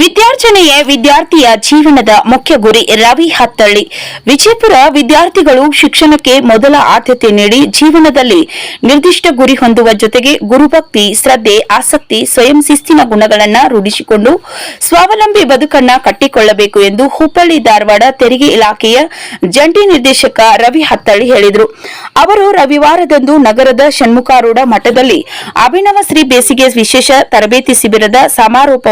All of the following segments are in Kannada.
ವಿದ್ಯಾರ್ಜನೆಯೇ ವಿದ್ಯಾರ್ಥಿಯ ಜೀವನದ ಮುಖ್ಯ ಗುರಿ ರವಿ ಹತ್ತಳ್ಳಿ. ವಿಜಯಪುರ ವಿದ್ಯಾರ್ಥಿಗಳು ಶಿಕ್ಷಣಕ್ಕೆ ಮೊದಲ ಆದ್ಯತೆ ನೀಡಿ ಜೀವನದಲ್ಲಿ ನಿರ್ದಿಷ್ಟ ಗುರಿ ಹೊಂದುವ ಜೊತೆಗೆ ಗುರುಭಕ್ತಿ, ಶ್ರದ್ಧೆ, ಆಸಕ್ತಿ, ಸ್ವಯಂ ಶಿಸ್ತಿನ ಗುಣಗಳನ್ನು ರೂಢಿಸಿಕೊಂಡು ಸ್ವಾವಲಂಬಿ ಬದುಕನ್ನ ಕಟ್ಟಿಕೊಳ್ಳಬೇಕು ಎಂದು ಹುಬ್ಬಳ್ಳಿ ಧಾರವಾಡ ತೆರಿಗೆ ಇಲಾಖೆಯ ಜಂಟಿ ನಿರ್ದೇಶಕ ರವಿ ಹತ್ತಳ್ಳಿ ಹೇಳಿದರು. ಅವರು ರವಿವಾರದಂದು ನಗರದ ಷಣ್ಮುಖಾರೂಢ ಮಠದಲ್ಲಿ ಅಭಿನವ ಶ್ರೀ ಬೇಸಿಗೆ ವಿಶೇಷ ತರಬೇತಿ ಶಿಬಿರದ ಸಮಾರೋಪ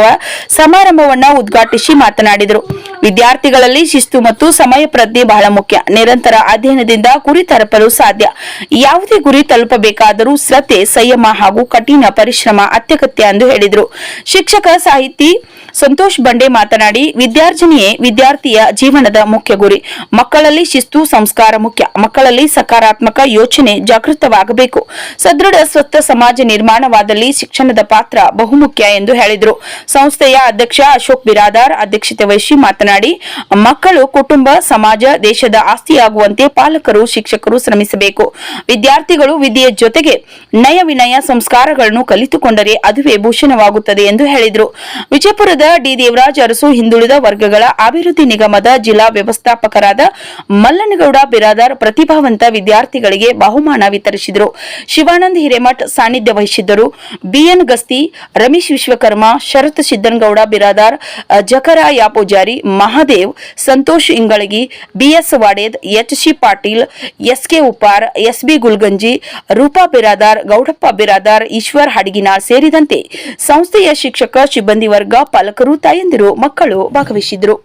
ಸಮಾರಂಭವನ್ನ ಉದ್ಘಾಟಿಸಿ ಮಾತನಾಡಿದರು. ವಿದ್ಯಾರ್ಥಿಗಳಲ್ಲಿ ಶಿಸ್ತು ಮತ್ತು ಸಮಯ ಪ್ರಜ್ಞೆ ಬಹಳ ಮುಖ್ಯ. ನಿರಂತರ ಅಧ್ಯಯನದಿಂದ ಗುರಿ ತಲುಪಲು ಸಾಧ್ಯ. ಯಾವುದೇ ಗುರಿ ತಲುಪಬೇಕಾದರೂ ಶ್ರದ್ಧೆ, ಸಂಯಮ ಹಾಗೂ ಕಠಿಣ ಪರಿಶ್ರಮ ಅತ್ಯಗತ್ಯ ಎಂದು ಹೇಳಿದರು. ಶಿಕ್ಷಕ ಸಾಹಿತಿ ಸಂತೋಷ್ ಬಂಡೆ ಮಾತನಾಡಿ, ವಿದ್ಯಾರ್ಜನೆಯೇ ವಿದ್ಯಾರ್ಥಿಯ ಜೀವನದ ಮುಖ್ಯ ಗುರಿ. ಮಕ್ಕಳಲ್ಲಿ ಶಿಸ್ತು ಸಂಸ್ಕಾರ ಮುಖ್ಯ. ಮಕ್ಕಳಲ್ಲಿ ಸಕಾರಾತ್ಮಕ ಯೋಚನೆ ಜಾಗೃತವಾಗಬೇಕು. ಸದೃಢ, ಸ್ವಸ್ಥ ಸಮಾಜ ನಿರ್ಮಾಣವಾದಲ್ಲಿ ಶಿಕ್ಷಣದ ಪಾತ್ರ ಬಹುಮುಖ್ಯ ಎಂದು ಹೇಳಿದರು. ಸಂಸ್ಥೆಯ ಅಧ್ಯಕ್ಷ ಅಶೋಕ್ ಬಿರಾದಾರ್ ಅಧ್ಯಕ್ಷತೆ ವಹಿಸಿ ಮಾತನಾಡಿ, ಮಕ್ಕಳು ಕುಟುಂಬ, ಸಮಾಜ, ದೇಶದ ಆಸ್ತಿಯಾಗುವಂತೆ ಪಾಲಕರು, ಶಿಕ್ಷಕರು ಶ್ರಮಿಸಬೇಕು. ವಿದ್ಯಾರ್ಥಿಗಳು ವಿದ್ಯೆಯ ಜೊತೆಗೆ ನಯ ವಿನಯ ಸಂಸ್ಕಾರಗಳನ್ನು ಕಲಿತುಕೊಂಡರೆ ಅದುವೇ ಭೂಷಣವಾಗುತ್ತದೆ ಎಂದು ಹೇಳಿದರು. ವಿಜಯಪುರದ ಡಿ. ದೇವರಾಜ್ ಅರಸು ಹಿಂದುಳಿದ ವರ್ಗಗಳ ಅಭಿವೃದ್ಧಿ ನಿಗಮದ ಜಿಲ್ಲಾ ವ್ಯವಸ್ಥಾಪಕರಾದ ಮಲ್ಲನಗೌಡ ಬಿರಾದಾರ್ ಪ್ರತಿಭಾವಂತ ವಿದ್ಯಾರ್ಥಿಗಳಿಗೆ ಬಹುಮಾನ ವಿತರಿಸಿದರು. ಶಿವಾನಂದ್ ಹಿರೇಮಠ್ ಸಾನ್ನಿಧ್ಯ ವಹಿಸಿದ್ದರು. BN Gasti, Ramesh Vishwakarma, Sharath Siddanagouda Biradar Jakaraya Pujari Mahadev, Santosh Ingalagi, BS Waded H C Patil S K Upar S B Gulganji, Roopa Biradar, Gowdappa Biradar, Eshwar Hadaginal ಸೇರಿದಂತೆ ಸಂಸ್ಥೆಯ ಶಿಕ್ಷಕ, ಸಿಬ್ಬಂದಿ ವರ್ಗ ಪಾಲಕರು ತಾಯಂದಿರು ಮಕ್ಕಳು ಭಾಗವಹಿಸಿದ್ರು